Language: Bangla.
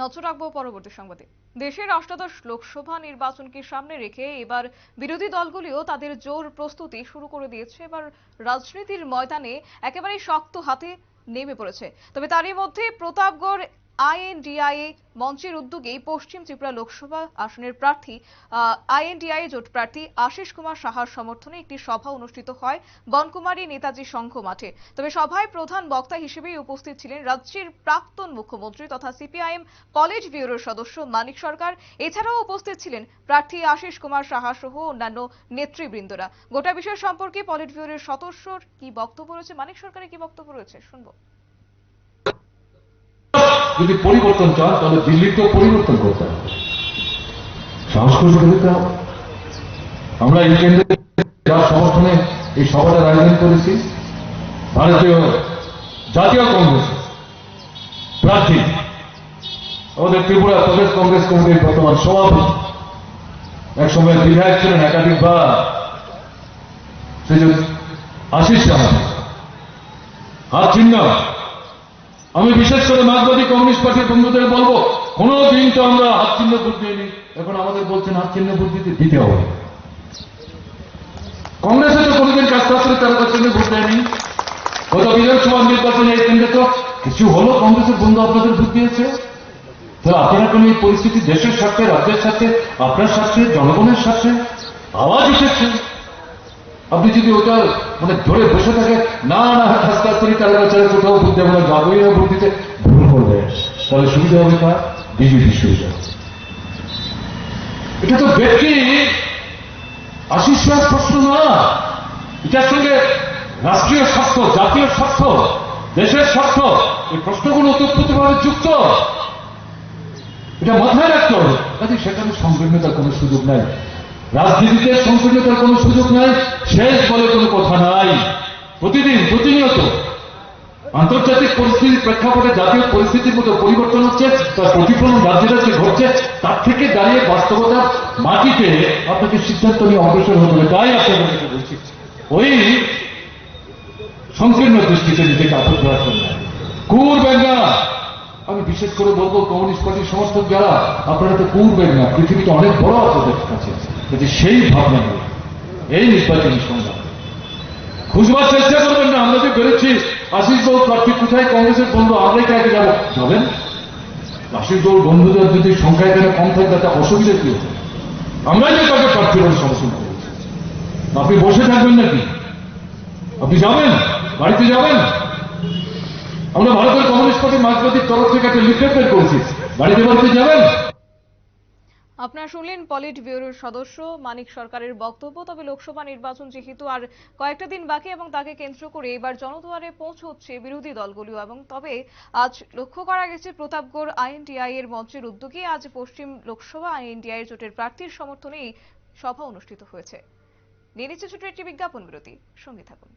নজর রাখব পরবর্তী সংবাদে। দেশের অষ্টাদশ লোকসভা নির্বাচনকে সামনে রেখে এবার বিরোধী দলগুলিও তাদের জোর প্রস্তুতি শুরু করে দিয়েছে। এবার রাজনীতির ময়দানে একেবারে শক্ত হাতে নেমে পড়েছে। তবে তারই মধ্যে প্রতাপগড় আইএনডিআইএ মঞ্চের উদ্যোগেই পশ্চিম ত্রিপুরা লোকসভা আসনের প্রার্থী আইএনডিআইএ জোট প্রার্থী আশিস কুমার সাহার সমর্থনে একটি সভা অনুষ্ঠিত হয় বনকুমারী নেতাজি সংঘ মাঠে। তবে সভায় প্রধান বক্তা হিসেবেই উপস্থিত ছিলেন রাজ্যের প্রাক্তন মুখ্যমন্ত্রী তথা সিপিআইএম কলেজ ব্যুরোর সদস্য মানিক সরকার। এছাড়াও উপস্থিত ছিলেন প্রার্থী আশিস কুমার সাহা সহ অন্যান্য নেতৃবৃন্দরা। গোটা বিষয় সম্পর্কে পলিট ব্যুরোর সদস্যর কি বক্তব্য রয়েছে? মানিক সরকারের কি বক্তব্য রয়েছে? শুনব। যদি পরিবর্তন চান, তাহলে দিল্লিতেও পরিবর্তন করতে হবে। হবে আমরা এই কেন্দ্রে যার সমর্থনে এই সভাটার আয়োজন করেছি, ভারতীয় জাতীয় কংগ্রেস, প্রার্থী, আমাদের ত্রিপুরা প্রদেশ কংগ্রেস কমিটির বর্তমান সভাপতি, একসময় বিধায়ক ছিলেন একাধিকবার সে যে আশিস সাহা হাত চিহ্ন আমি বিশেষ করে মার্কবাদী কমিউনিস্ট পার্টির বন্ধুদের বলব, কোনো দিন তো আমরা হাত চিহ্ন ভোট দিইনি। এখন আমাদের বলছেন হাত চিহ্ন ভোট দিতে হবে। কংগ্রেসে তো কোনোদিন কাজটা করে তারা হাত চিহ্ন ভোট দেয়নি। গত বিধানসভা নির্বাচনে এই কেন্দ্রে তো কিছু হলো, কংগ্রেসের বন্ধু আপনাদের ভোট দিয়েছে। তো আপনারা কোন এই পরিস্থিতি দেশের স্বার্থে, রাজ্যের স্বার্থে, আপনার স্বার্থে, জনগণের স্বার্থে আওয়াজ উঠেছে আপনি যদি ওটা মানে ধরে বসে থাকে, না না খাস্তা করি তারা বেচারা কোথাও ভোট দেবো না, যাবোই না ভোট দিতে ভুল করবে। তাহলে সুবিধা হবে কার? বিজেপি সুবিধা এটা তো ব্যক্তি, আশিস প্রশ্ন না। এটার সঙ্গে রাষ্ট্রীয় স্বার্থ জাতীয় স্বার্থ দেশের স্বার্থ এই প্রশ্নগুলো ওতপ্রোতভাবে যুক্ত। এটা মাথায় রাখতে হবে। কাজে সেখানে সংকীর্ণতার কোনো সুযোগ নাই। রাজনীতিতে সংকীর্ণতার কোনো সুযোগ নাই, শেষ বলে কোনো কথা নাই। প্রতিদিন, প্রতিনিয়ত আন্তর্জাতিক পরিস্থিতির প্রেক্ষাপটে জাতীয় পরিস্থিতির মতো পরিবর্তন হচ্ছে, তার প্রতিফলন রাজ্যে রাজ্যে ঘটছে, তার থেকে দাঁড়িয়ে বাস্তবতার মাটিতে আপনাকে সিদ্ধান্ত নিয়ে অগ্রসর হতে হবে, তাই আপনাদের বলছি। ওই সংকীর্ণ দৃষ্টিতে নিজেকে আবদ্ধ রাখবেন না। করবেন না আমি বিশেষ করে বলব কমিউনিস্ট পার্টির সমর্থক যারা, আপনারা তো করবেন না পৃথিবীতে অনেক বড় আপনাদের কাছে। যে সেই ভাবনা নিয়ে। এই নির্বাচনী সংগ্রাম খুঁজবার চেষ্টা করবেন না, আমরা যে বেরোচ্ছি, আশিস বাবু প্রার্থী কোথায়, কংগ্রেসের বন্ধু, আমরাই কাকে যাব? যাবেন? আশিস বাবুর বন্ধুদের যদি সংখ্যা এখানে কম থাকে, তাতে অসুবিধা কি হবে? আমরাই যে তাকে প্রার্থী বলে সমর্থন করেছি আপনি বসে থাকবেন নাকি? আপনি যাবেন? বাড়িতে যাবেন? আমরা ভারতের কমিউনিস্ট পার্টি মার্কসবাদীর তরফ থেকে একটা লিফলেট বের করেছি। বাড়িতে বাড়িতে যাবেন? আপনারা শুনলেন পলিট ব্যুরোর সদস্য মানিক সরকারের বক্তব্য। তবে লোকসভা নির্বাচন যেহেতু আর কয়েকটা দিন বাকি এবং তাকে কেন্দ্র করে এবার জনদুয়ারে পৌঁছচ্ছে বিরোধী দলগুলিও এবং তবে আজ লক্ষ্য করা গেছে প্রতাপগড় আইএনটিআই এর মঞ্চের উদ্যোগে আজ পশ্চিম লোকসভা আইএনটিআই জোটের প্রার্থীর সমর্থনেই সভা অনুষ্ঠিত হয়েছে। নিয়ে নিচ্ছে ছোট একটি বিজ্ঞাপন বিরতি। সঙ্গে থাকুন।